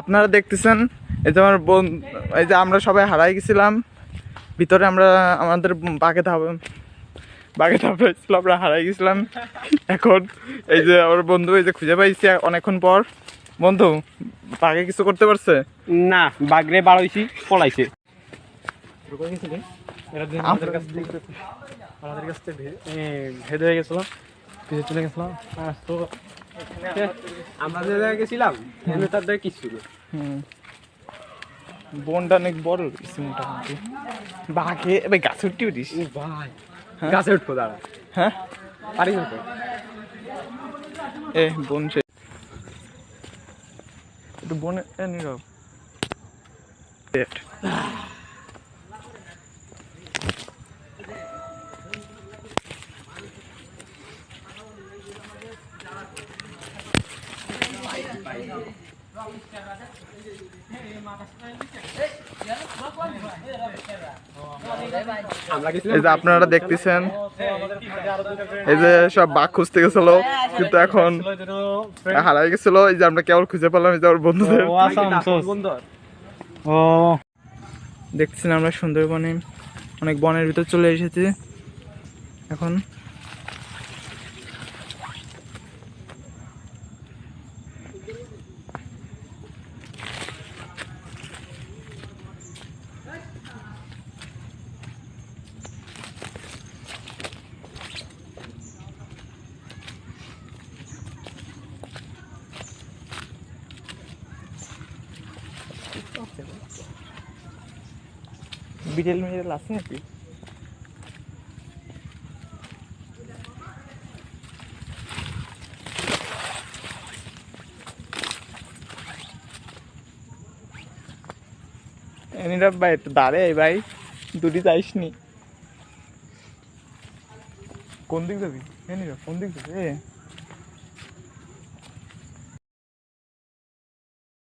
আপনারা দেখতেছেন এই যে আমার বোন এই যে আমরা সবাই হারাই গেছিলাম। ভিতরে আমরা আমাদের বাঘে ধাপ বাঘে ধাপড়াইছিল আমরা হারাই গেছিলাম। এখন এই যে আমার বন্ধু এই যে খুঁজে পাইছি অনেকক্ষণ পর। বন্ধু বাঘে কিছু করতে পারছে? না বাগরে বার হইছি পলাইছে। আমাদের কাছ আমাদের কাছ থেকে ভেদ হয়ে গেছিল পিছিয়ে চলে গেছিল। আর তো আমরা যে জায়গায় গেছিলাম এখানে তার দেখে কিছু হুম। বনটা অনেক বড় হয়েছে মোটামুটি। বাঘে এবার গাছে উঠতে পারিস? ভাই গাছে উঠবো দাঁড়া। হ্যাঁ? পারি না এ বোন সে একটু বনে নীরব এই যে আপনারা দেখতেছেন এই যে সব বাঘ খুঁজতে গেছিল কিন্তু এখন হারাই গেছিল। এই যে আমরা কেবল খুঁজে পেলাম এই যে আমার বন্ধুদের। ও। দেখতেছেন আমরা সুন্দরবনে অনেক বনের ভিতর চলে এসেছি। এখন বিড়েল মিড়েল আছে নাকি এনিরা ভাই একটু দাঁড়ে ভাই দুটি যাইসনি কোন দিক যাবি এনিরা কোন দিক যাবি এ